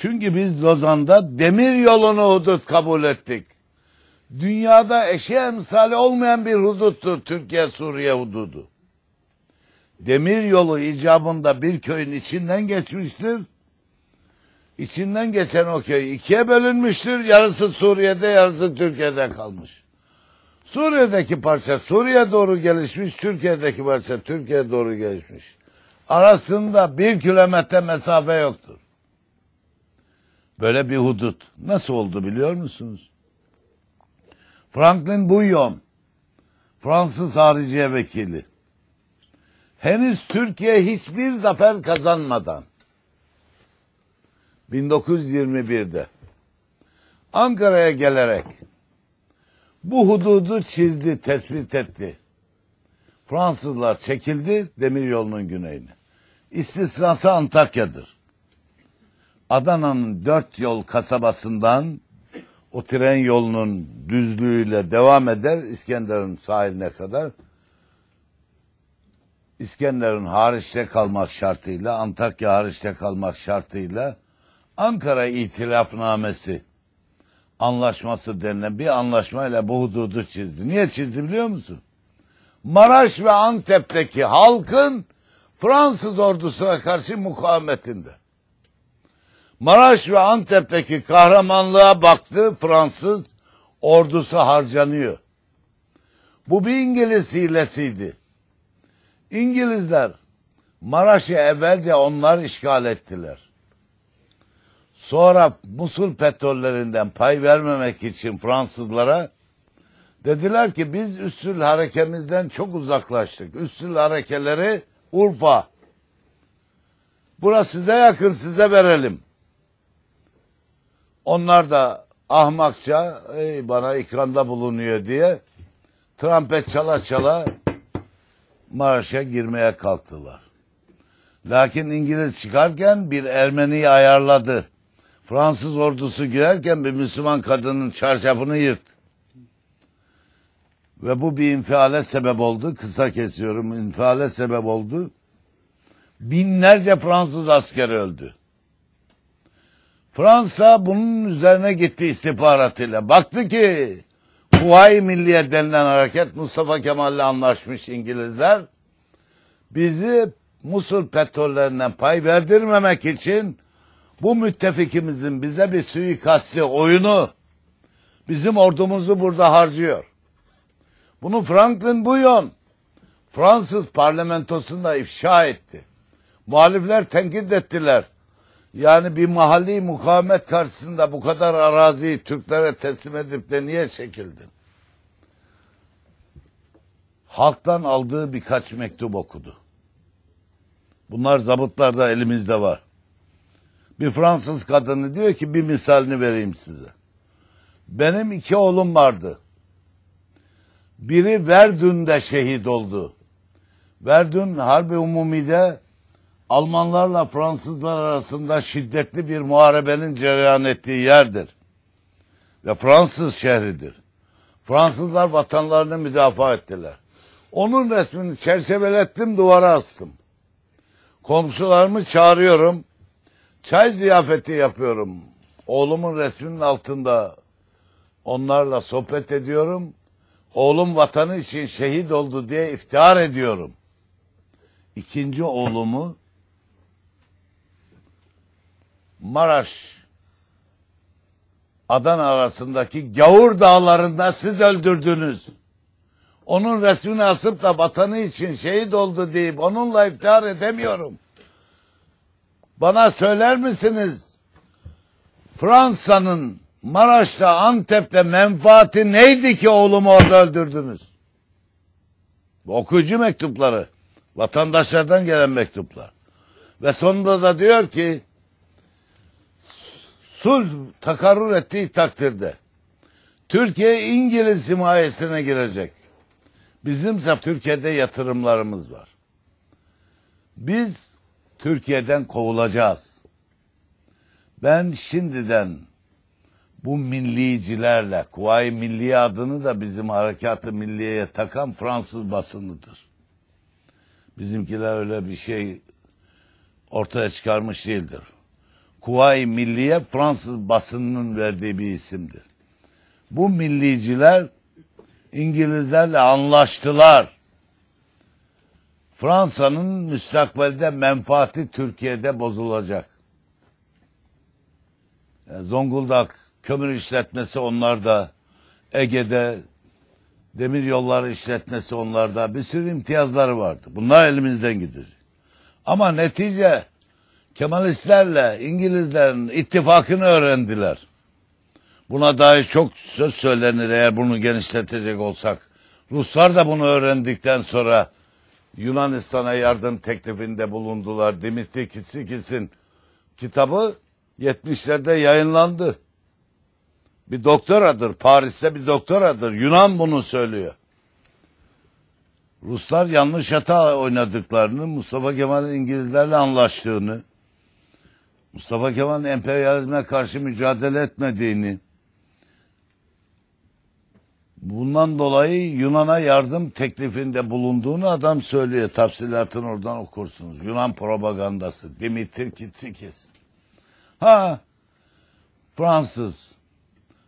Çünkü biz Lozan'da demir yolunu hudut kabul ettik. Dünyada eşi emsali olmayan bir huduttur Türkiye-Suriye hududu. Demir yolu icabında bir köyün içinden geçmiştir. İçinden geçen o köy ikiye bölünmüştür. Yarısı Suriye'de, yarısı Türkiye'de kalmış. Suriye'deki parça Suriye doğru gelişmiş, Türkiye'deki parça Türkiye doğru gelişmiş. Arasında bir kilometre mesafe yoktur. Böyle bir hudut. Nasıl oldu biliyor musunuz? Franklin Bouillon, Fransız hariciye vekili. Henüz Türkiye hiçbir zafer kazanmadan 1921'de Ankara'ya gelerek bu hududu çizdi, tespit etti. Fransızlar çekildi demir yolunun güneyine. İstisnası Antakya'dır. Adana'nın dört yol kasabasından o tren yolunun düzlüğüyle devam eder İskenderun sahiline kadar. İskenderun hariçte kalmak şartıyla, Antakya hariçte kalmak şartıyla Ankara İtilafnamesi anlaşması denilen bir anlaşmayla bu hududu çizdi. Niye çizdi biliyor musun? Maraş ve Antep'teki halkın Fransız ordusuna karşı mukavemetinde. Maraş ve Antep'teki kahramanlığa baktı Fransız ordusu harcanıyor. Bu bir İngiliz hilesiydi. İngilizler Maraş'ı evvelce onlar işgal ettiler. Sonra Musul petrollerinden pay vermemek için Fransızlara dediler ki biz üssül harekemizden çok uzaklaştık. Üssül harekeleri Urfa. Burası size yakın size verelim. Onlar da ahmakça Ey bana ikramda bulunuyor diye trompet çala çala Maraş'a girmeye kalktılar. Lakin İngiliz çıkarken bir Ermeniyi ayarladı. Fransız ordusu girerken bir Müslüman kadının çarşafını yırttı. Ve bu bir infiale sebep oldu. Kısa kesiyorum. İnfiale sebep oldu. Binlerce Fransız asker öldü. Fransa bunun üzerine gitti istihbaratıyla. Baktı ki Kuvayi Milliye denilen hareket Mustafa Kemal'le anlaşmış İngilizler. Bizi Musul petrollerinden pay verdirmemek için bu müttefikimizin bize bir suikasti oyunu bizim ordumuzu burada harcıyor. Bunu Franklin Bouillon Fransız parlamentosunda ifşa etti. Muhalifler tenkit ettiler. Yani bir mahalli mukavemet karşısında bu kadar araziyi Türklere teslim edip de niye çekildin? Halktan aldığı birkaç mektup okudu. Bunlar zabıtlarda elimizde var. Bir Fransız kadını diyor ki bir misalini vereyim size. Benim iki oğlum vardı. Biri Verdün'de şehit oldu. Verdün Harbi Umumi'de Almanlarla Fransızlar arasında şiddetli bir muharebenin cereyan ettiği yerdir. Ve Fransız şehridir. Fransızlar vatanlarını müdafaa ettiler. Onun resmini çerçevelettim duvara astım. Komşularımı çağırıyorum. Çay ziyafeti yapıyorum. Oğlumun resminin altında onlarla sohbet ediyorum. Oğlum vatanı için şehit oldu diye iftihar ediyorum. İkinci oğlumu Maraş Adana arasındaki Gavur dağlarında siz öldürdünüz. Onun resmini asıp da vatanı için şehit oldu deyip onunla iftihar edemiyorum. Bana söyler misiniz? Fransa'nın Maraş'ta, Antep'te menfaati neydi ki oğlumu orada öldürdünüz? Okuyucu mektupları. Vatandaşlardan gelen mektuplar. Ve sonunda da diyor ki sulh takarrur ettiği takdirde Türkiye İngiliz himayesine girecek. Bizimse Türkiye'de yatırımlarımız var. Biz Türkiye'den kovulacağız. Ben şimdiden bu millicilerle, Kuvayi Milliye adını da bizim harekatı milliyeye takan Fransız basınıdır. Bizimkiler öyle bir şey ortaya çıkarmış değildir. Kuvayi Milliye Fransız basınının verdiği bir isimdir. Bu milliciler İngilizlerle anlaştılar. Fransa'nın müstakbelde menfaati Türkiye'de bozulacak. Yani Zonguldak kömür işletmesi onlarda, Ege'de demir yolları işletmesi onlarda bir sürü imtiyazları vardı. Bunlar elimizden gidecek. Ama netice Kemalistlerle İngilizlerin ittifakını öğrendiler. Buna dair çok söz söylenir eğer bunu genişletecek olsak. Ruslar da bunu öğrendikten sonra Yunanistan'a yardım teklifinde bulundular. Dimitri Kitsikis'in kitabı 70'lerde yayınlandı. Bir doktoradır. Paris'te bir doktoradır. Yunan bunu söylüyor. Ruslar yanlış hata oynadıklarını, Mustafa Kemal'in İngilizlerle anlaştığını, Mustafa Kemal'in emperyalizme karşı mücadele etmediğini, bundan dolayı Yunan'a yardım teklifinde bulunduğunu adam söylüyor. Tafsilatını oradan okursunuz. Yunan propagandası. Dimitri Kitsikis. Ha, Fransız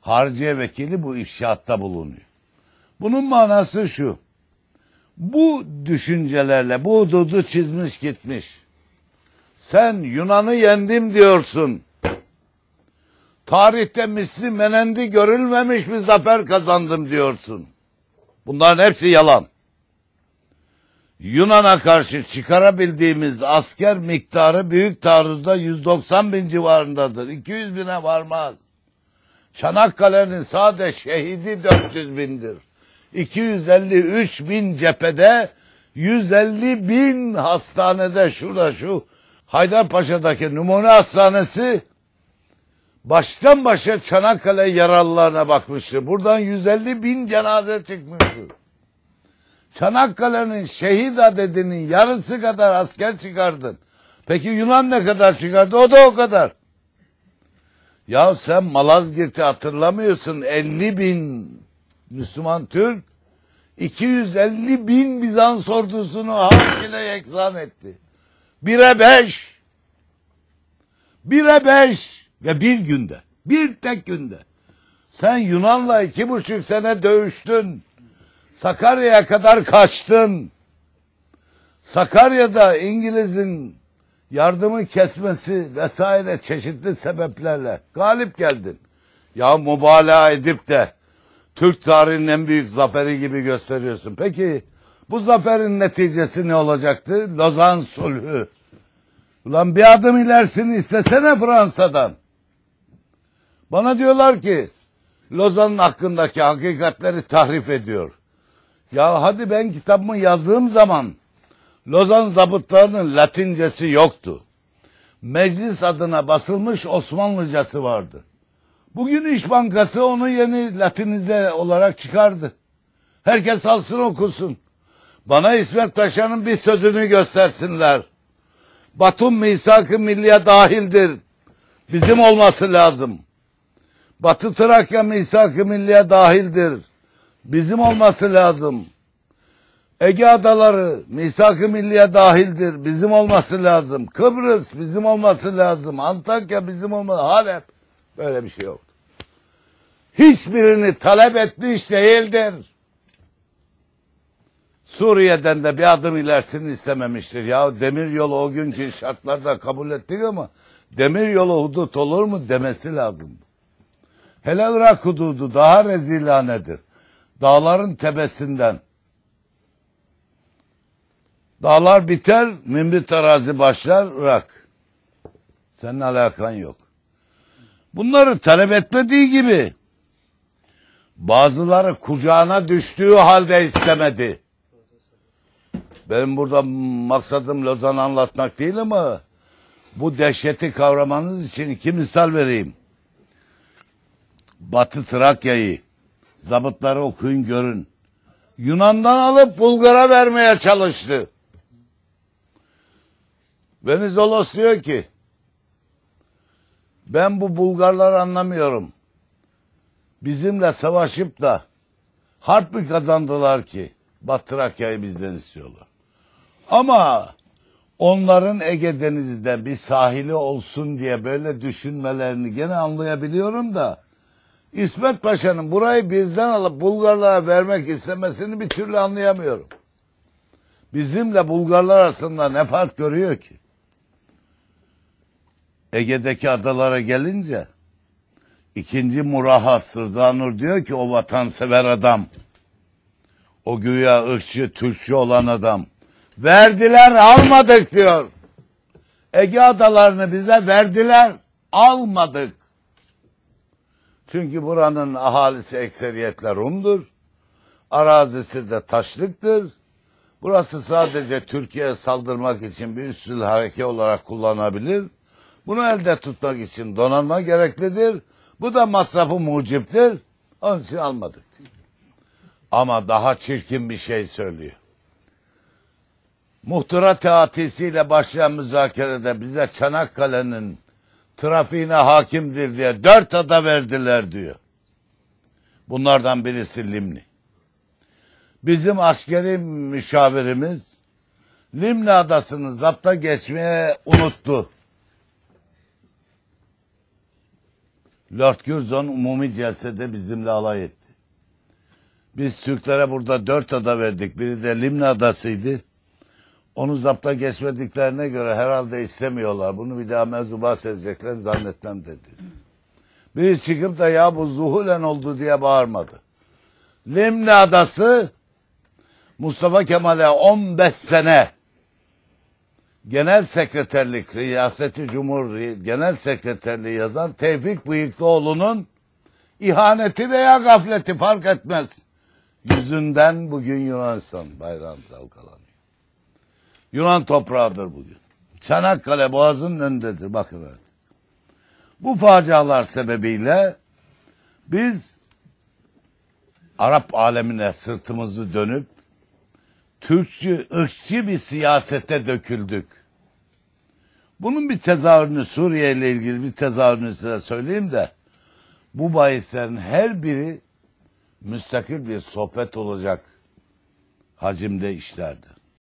harciye vekili bu ifşaatta bulunuyor. Bunun manası şu. Bu düşüncelerle bu hududu çizmiş gitmiş. Sen Yunan'ı yendim diyorsun. Tarihte misli menendi görülmemiş bir zafer kazandım diyorsun. Bunların hepsi yalan. Yunan'a karşı çıkarabildiğimiz asker miktarı büyük taarruzda 190 bin civarındadır. 200 bine varmaz. Çanakkale'nin sade şehidi 400 bindir. 253 bin cephede 150 bin hastanede şurada şu Haydarpaşa'daki numune hastanesi baştan başa Çanakkale yaralılarına bakmıştı. Buradan 150 bin cenaze çıkmıştı. Çanakkale'nin şehit adedinin yarısı kadar asker çıkardın. Peki Yunan ne kadar çıkardı? O da o kadar. Ya sen Malazgirt'i hatırlamıyorsun. 50 bin Müslüman Türk 250 bin Bizans ordusunu harp ile yeksan etti. Bire beş. Bire beş. Ve bir günde. Bir tek günde. Sen Yunan'la iki buçuk sene dövüştün. Sakarya'ya kadar kaçtın. Sakarya'da İngiliz'in yardımı kesmesi vesaire çeşitli sebeplerle galip geldin. Ya mübalağa edip de Türk tarihinin en büyük zaferi gibi gösteriyorsun. Peki bu zaferin neticesi ne olacaktı? Lozan sulhü. Ulan bir adım ilerisini istesene Fransa'dan. Bana diyorlar ki Lozan'ın hakkındaki hakikatleri tahrif ediyor. Ya hadi ben kitabımı yazdığım zaman Lozan zabıtlarının latincesi yoktu. Meclis adına basılmış Osmanlıcası vardı. Bugün İş Bankası onu yeni latinize olarak çıkardı. Herkes alsın okusun. Bana İsmet Paşa'nın bir sözünü göstersinler. Batum misak-ı milliye dahildir. Bizim olması lazım. Batı Trakya misak-ı milliye dahildir. Bizim olması lazım. Ege adaları misak-ı milliye dahildir. Bizim olması lazım. Kıbrıs bizim olması lazım. Antakya bizim olması Halep. Böyle bir şey yok. Hiçbirini talep etmiş değildir. Suriye'den de bir adım ilerisini istememiştir. Ya demir yolu o günkü şartlarda kabul ettik ama demir yolu hudut olur mu demesi lazım. Hele Irak hududu daha rezilanedir. Dağların tepesinden. Dağlar biter, Mimbit arazi başlar, Irak. Senin alakan yok. Bunları talep etmediği gibi bazıları kucağına düştüğü halde istemedi. Benim burada maksadım Lozan'ı anlatmak değil ama bu dehşeti kavramanız için iki misal vereyim. Batı Trakya'yı zabıtları okuyun görün. Yunan'dan alıp Bulgar'a vermeye çalıştı. Venizelos diyor ki ben bu Bulgarları anlamıyorum. Bizimle savaşıp da harp mı kazandılar ki Batı Trakya'yı bizden istiyorlar. Ama onların Ege Denizi'de bir sahili olsun diye böyle düşünmelerini gene anlayabiliyorum da İsmet Paşa'nın burayı bizden alıp Bulgarlara vermek istemesini bir türlü anlayamıyorum. Bizimle Bulgarlar arasında ne fark görüyor ki? Ege'deki adalara gelince ikinci Murahhas Rıza Nur diyor ki o vatansever adam. O güya ırkçı, Türkçü olan adam. Verdiler almadık diyor. Ege adalarını bize verdiler almadık. Çünkü buranın ahalisi ekseriyetle Rum'dur. Arazisi de taşlıktır. Burası sadece Türkiye'ye saldırmak için bir üssül hareke olarak kullanabilir. Bunu elde tutmak için donanma gereklidir. Bu da masrafı muciptir. Onun için almadık. Ama daha çirkin bir şey söylüyor. Muhtıra teatisiyle başlayan müzakerede bize Çanakkale'nin trafiğine hakimdir diye dört ada verdiler diyor. Bunlardan birisi Limni. Bizim askeri müşavirimiz Limni adasını zapta geçmeye unuttu. Lord Curzon umumi celsede bizimle alay etti. Biz Türklere burada dört ada verdik. Biri de Limni adasıydı. Onu zapta geçmediklerine göre herhalde istemiyorlar. Bunu bir daha mevzu bahsedecekler zannetmem dedi. Biri çıkıp da ya bu zuhulen oldu diye bağırmadı. Limni adası Mustafa Kemal'e 15 sene genel sekreterlik, riyaseti cumhur genel sekreterliği yazan Tevfik Bıyıklıoğlu'nun ihaneti veya gafleti fark etmez. Yüzünden bugün Yunanistan bayrağı dalgalanıyor. Yunan toprağıdır bugün. Çanakkale boğazının önündedir bakın öyle. Bu facialar sebebiyle biz Arap alemine sırtımızı dönüp Türkçü, ırkçı bir siyasete döküldük. Bunun bir tezahürünü Suriye ile ilgili bir tezahürünü size söyleyeyim de bu bahislerin her biri müstakil bir sohbet olacak hacimde işlerdir.